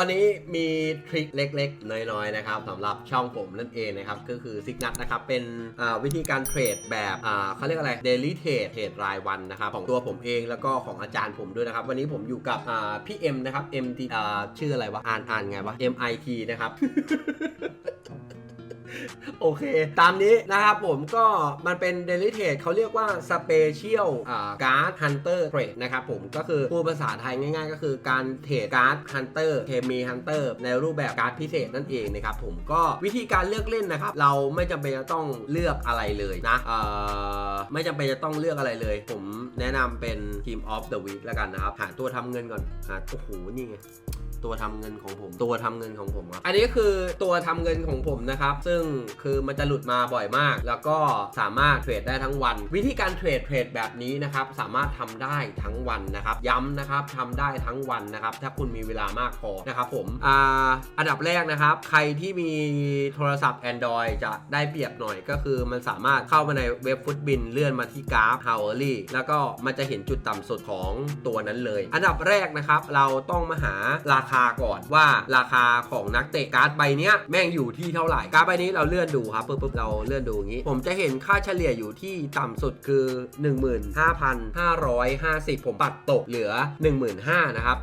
วันนี้มีทริคเล็กๆ น้อยๆนะครับสำหรับช่องผมนั่นเองนะครับก็คือซิกนัทนะครับเป็นวิธีการเทรดแบบเขาเรียกอะไรเดลิเทรดเทรดรายวันนะครับของตัวผมเองแล้วก็ของอาจารย์ผมด้วยนะครับ วันนี้ผมอยู่กับพี่เอ็มนะครับ MT อ่ชื่ออะไรวะอ่านอ่านไงวะ MIT นะครับ โอเค ตามนี้นะครับผมก็มันเป็น Daily Trade เขาเรียกว่า Special อ่า Card Hunter Trade นะครับผมก็คือพูดภาษาไทยง่ายๆ ก็คือการเทรดการ์ด Hunter เคมี Hunter ในรูปแบบการ์ดพิเศษนั่นเองนะครับผมก็วิธีการเลือกเล่นนะครับ เราไม่จำเป็นจะต้องเลือกอะไรเลยนะเอ่อไม่จำเป็นจะต้องเลือกอะไรเลย ผมแนะนำเป็น Team of the Week แล้วกันนะครับ หาตัวทำเงินก่อนหาโอ้โหนี่ไง ตัวทำเงินของผม ตัวทำเงินของผมครับอันนี้คือตัวทำเงินของผมนะครับ ซึ่งคือมันจะหลุดมาบ่อยมาก แล้วก็สามารถเทรดได้ทั้งวัน วิธีการเทรดเทรดแบบนี้นะครับ สามารถทำได้ทั้งวันนะครับ ย้ำนะครับทำได้ทั้งวันนะครับ ถ้าคุณมีเวลามากพอนะครับผมอ่าอันดับแรกนะครับ ใครที่มีโทรศัพท์ Android จะได้เปรียบหน่อยก็คือมันสามารถเข้ามาในเว็บฟุตบินเลื่อนมาที่กราฟ hourly แล้วก็มันจะเห็นจุดต่ำสุดของตัวนั้นเลย อันดับแรกนะครับ เราต้องมาหาราคาก่อนว่าราคาของนักเตะการ์ดใบเนี้ยแม่งอยู่ที่เท่าไหร่การ์ดใบนี้เราเลื่อนดูครับปุ๊บปุ๊บเราเลื่อนดูอย่างนี้ ผมจะเห็นค่าเฉลี่ยอยู่ที่ต่ำสุดคือ 15,550 ผมปัดตกเหลือ 15,000นะครับ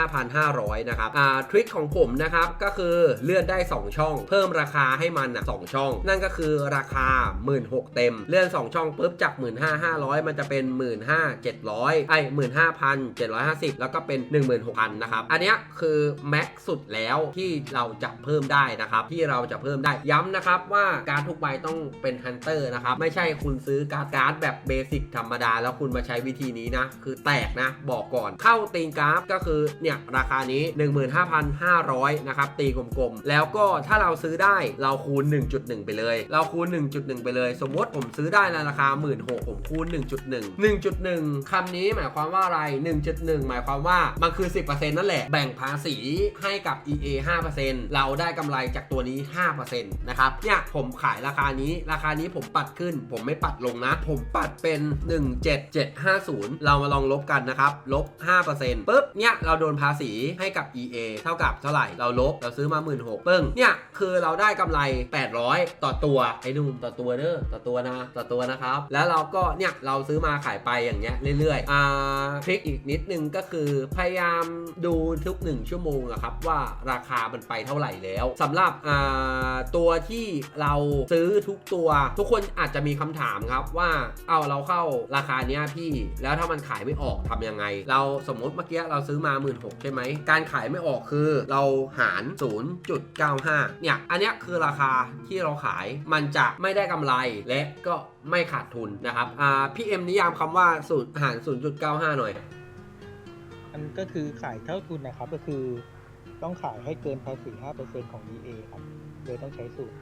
15,500นะครับอ่าทริคของผมนะครับก็คือเลื่อนได้ 2 ช่อง เพิ่มราคาให้มันอะ2ช่อง นั่นก็คือราคา 16,000เต็ม เลื่อน 2 ช่องปุ๊บจาก 15,500 มันจะเป็น 15,700ไอ้15,750 แล้วก็เป็น 16,000นะครับอันเนี้ยคือแม็กสุดแล้วที่เราจะเพิ่มได้นะครับ ที่เราจะเพิ่มได้ย้ำนะครับว่าการทุกใบต้องเป็นฮันเตอร์นะครับ ไม่ใช่คุณซื้อการ์ดการ์ดแบบเบสิกธรรมดา แล้วคุณมาใช้วิธีนี้นะ คือแตกนะ บอกก่อนเข้าตีนกราฟก็คือเนี่ยราคานี้ 15,500นะครับตีกลมๆ แล้วก็ถ้าเราซื้อได้เราคูณ 1.1 ไปเลย เราคูณ 1.1 ไปเลย สมมติผมซื้อได้ในราคา 16,000ผมคูณ 1.1 1.1คำนี้หมายความว่าอะไร 1.1 หมายความว่ามันคือ 10%นั่นแหละแบบ่งภาษีให้กับ EA 5%เราได้กำไรจากตัวนี้ 5%นะครับ เนี่ยผมขายราคานี้ราคานี้ผมปัดขึ้น ผมไม่ปัดลงนะ ผมปัดเป็น 17750 เรามาลองลบกันนะครับ ลบ 5%ปุ๊บ เนี่ยเราโดนภาษีให้กับ EA เท่ากับเท่าไหร่ เราลบ เราซื้อมา 16,000ปึ้ง เนี่ยคือเราได้กำไร 800 ต่อตัว ไอ้หนุ่มต่อตัวเด้อ ต่อตัวนะ ต่อตัวนะครับ แล้วเราก็ เนี่ยเราซื้อมาขายไปอย่างเงี้ยเรื่อยๆ อ่าทริคอีกนิดนึงก็คือพยายามดูทุุก 1 ชั่วโมงอะครับว่าราคามันไปเท่าไหร่แล้วสำหรับตัวที่เราซื้อทุกตัว ทุกคนอาจจะมีคำถามครับว่าเอาเราเข้าราคาเนี้ยพี่ แล้วถ้ามันขายไม่ออกทำยังไง เราสมมติเมื่อกี้เราซื้อมา1 6ื่นใช่ไหมการขายไม่ออกคือเราหาร 0.95 เนี่ย อันนี้คือราคาที่เราขายมันจะไม่ได้กำไรและก็ไม่ขาดทุนนะครับพี่เอ็มนิยามคำว่าสูตรหาร 0.95 หน่อย มันก็คือขายเท่าทุนนะครับก็คือต้องขายให้เกินภาษี5%ของ EA ครับ โดยต้องใช้สูตร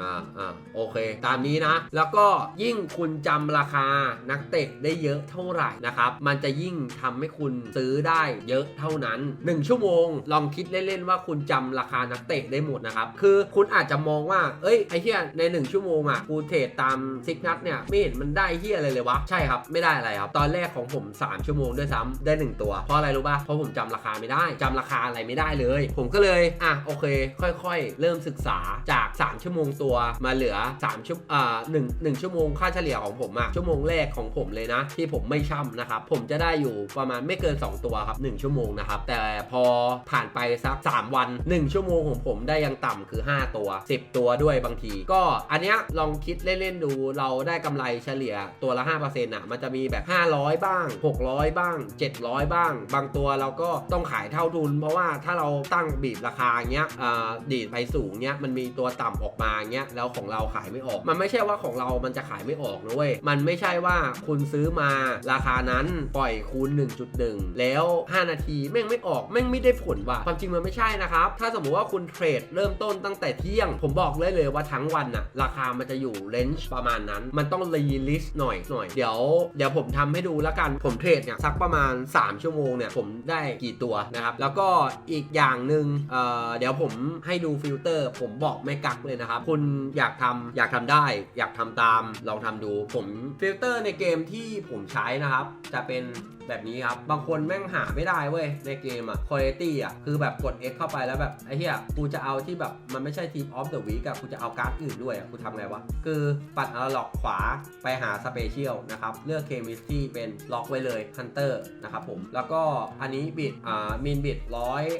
อ่าอ่าโอเค ตามนี้นะ แล้วก็ยิ่งคุณจำราคานักเตะได้เยอะเท่าไหร่นะครับ มันจะยิ่งทำให้คุณซื้อได้เยอะเท่านั้น 1 ชั่วโมง ลองคิดเล่นๆว่าคุณจำราคานักเตะได้หมดนะครับ คือคุณอาจจะมองว่า เอ้ยไอ้เฮียใน 1 ชั่วโมงอะกูเทรดตามซิกนัทเนี่ยไม่เห็นมันได้เฮียอะไรเลยวะ ใช่ครับ ไม่ได้อะไรครับ ตอนแรกของผม 3 ชั่วโมงด้วยซ้ำได้ 1 ตัว เพราะอะไรรู้ป่ะ เพราะผมจำราคาไม่ได้จำราคาอะไรไม่ได้เลย ผมก็เลย อะโอเค ค่อย ๆ เริ่มศึกษาจาก 3 ชั่วโมงตัวมาเหลือ3ชั่วอ่าหนึ่งหนึ่งชั่วโมงค่าเฉลี่ยของผมอะชั่วโมงแรกของผมเลยนะ ที่ผมไม่ช่ำนะครับ ผมจะได้อยู่ประมาณไม่เกิน 2 ตัวครับ 1 ชั่วโมงนะครับ แต่พอผ่านไปสัก 3 วัน 1 ชั่วโมงของผมได้ยังต่ำคือ 5 ตัว 10 ตัวด้วยบางที ก็อันเนี้ยลองคิดเล่นๆดูเราได้กำไรเฉลี่ยตัวละ 5%อะมันจะมีแบบ 500 บ้าง 600 บ้าง 700 บ้าง บางตัวเราก็ต้องขายเท่าทุน เพราะว่าถ้าเราตั้งบีบราคาเงี้ยอ่าดีดไปสูงเงี้ยมันมีตัวต่ำออกมาเงี้ยแล้วของเราขายไม่ออก มันไม่ใช่ว่าของเรามันจะขายไม่ออกนะเว้ยมันไม่ใช่ว่าคุณซื้อมาราคานั้นปล่อยคูณ 1.1 แล้ว 5 นาทีแม่งไม่ออกแม่งไม่ได้ผลว่ะความจริงมันไม่ใช่นะครับ ถ้าสมมุติว่าคุณเทรดเริ่มต้นตั้งแต่เที่ยง ผมบอกเลยเลยว่าทั้งวันน่ะราคามันจะอยู่เลนจ์ประมาณนั้น มันต้องรีลิสหน่อยหน่อยเดี๋ยวเดี๋ยวผมทำให้ดูแล้วกันผมเทรดเนี่ยสักประมาณ 3 ชั่วโมงเนี่ยผมได้กี่ตัวนะครับแล้วก็อีกอย่างหนึ่งเเดี๋ยวผมให้ดูฟิลเตอร์ ผมบอกไม่กักเลยนะครับคุณอยากทำอยากทำได้ อยากทำตามลองทำดู ผมฟิลเตอร์ในเกมที่ผมใช้นะครับ จะเป็น แบบนี้ครับ บางคนแม่งหาไม่ได้เว้ย ในเกมอะคุณภาพอะคือแบบกด X เข้าไปแล้วแบบ ไอ้เหี้ยกูจะเอาที่แบบมันไม่ใช่ทีมออฟเดอะวีกอะกูจะเอาการ์ดอื่นด้วยกูทำไงวะ คือปัดอนาล็อกขวาไปหาสเปเชียลนะครับ เลือกเคมิสที่เป็นล็อกไว้เลยฮันเตอร์นะครับผม แล้วก็อันนี้บิดอ่ามินบิด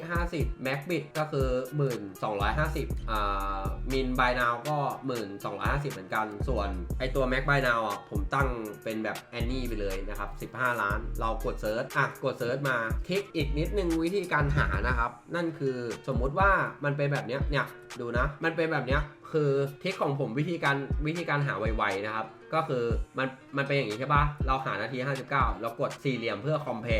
150แม็กบิดก็คือ 1250อ่ามินบายนาวก็ 1250 เหมือนกัน ส่วนไอตัวแม็กบายนาวอะผมตั้งเป็นแบบแอนนี่ไปเลยนะครับ15 ล้านเรากดเซิร์ชอะกดเซิร์ชมาทิคอีกนิดนึงวิธีการหานะครับ นั่นคือสมมุติว่ามันเป็นแบบเนี้ยเนี่ยดูนะ มันเป็นแบบเนี้ยคือเทคของผมวิธีการวิธีการหาไวๆนะครับ ก็คือมันมันเป็นอย่างนี้ใช่ปะเราหานาที 59แล้วกดสี่เหลี่ยมเพื่อคอมเพล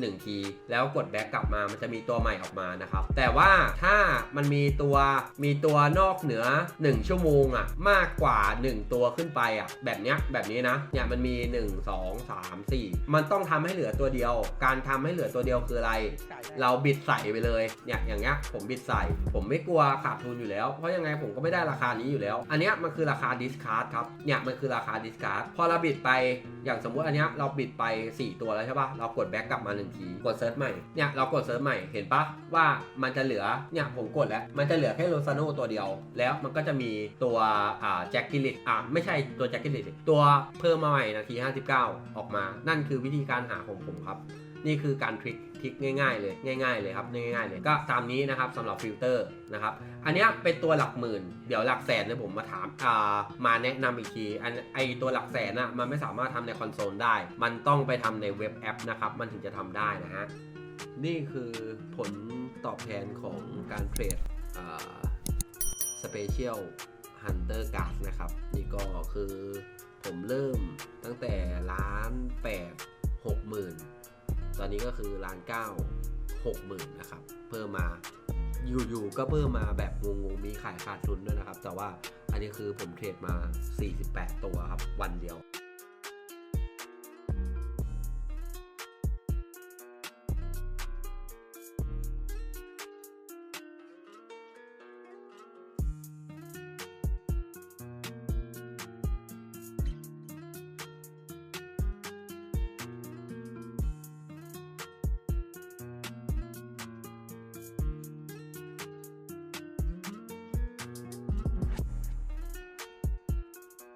หนึ่งที แล้วกดแบ็กกลับมามันจะมีตัวใหม่ออกมานะครับ แต่ว่าถ้ามันมีตัวมีตัวนอกเหนือ 1 ชั่วโมงอะมากกว่า 1 ตัวขึ้นไปอะแบบเนี้ยแบบนี้นะเนี่ยมันมี 1 2 3 4 มันต้องทำให้เหลือตัวเดียว การทำให้เหลือตัวเดียวคืออะไร เราบิดใส่ไปเลยเนี่ยอย่างเงี้ยผมบิดใส่ ผมไม่กลัวขาดทุนอยู่แล้ว เพราะยังไงผมก็ไม่ได้ราคานี้อยู่แล้ว อันเนี้ยมันคือราคาดิสคาร์ดครับเนี่ยมันคือราคาดิสคาร์ดพอเราบิดไปอย่างสมมุติอันเนี้ยเราบิดไป 4 ตัวแล้วใช่ปะเรากดแบ็กกลับมาหนึ่งทีกดเซิร์ชใหม่เนี่ยเรากดเซิร์ชใหม่เห็นปะว่ามันจะเหลือเนี่ยผมกดแล้วมันจะเหลือแค่โรซาโนตัวเดียว แล้วมันก็จะมีตัวอ่าแจ็คกิลิตอ่าไม่ใช่ตัวแจ็คกิลิตตัวเพิ่มมาใหม่นาที 59 ออกมา นั่นคือวิธีการหาของผมครับ นี่คือการทริคทริคง่ายๆเลยง่าย ๆเลยครับง่ายๆเลยก็ตามนี้นะครับสำหรับฟิลเตอร์นะครับอันนี้เป็นตัวหลักหมื่น เดี๋ยวหลักแสนเนี่ยผมมาถามอ่ามาแนะนำอีกทีอันไอตัวหลักแสนอะมันไม่สามารถทำในคอนโซลได้ มันต้องไปทำในเว็บแอปนะครับมันถึงจะทำได้นะฮะนี่คือผลตอบแทนของการเทรดสเปเชียลฮันเตอร์การ์ดนะครับ นี่ก็คือผมเริ่มตั้งแต่ล้านแปดหกหมื่น ตอนนี้ก็คือล้านเก้าหกหมื่นนะครับ เพิ่มมาอยู่ๆก็เพิ่มมาแบบงงๆมีขายขาดทุนด้วยนะครับ แต่ว่าอันนี้คือผมเทรดมา 48 ตัวครับ วันเดียว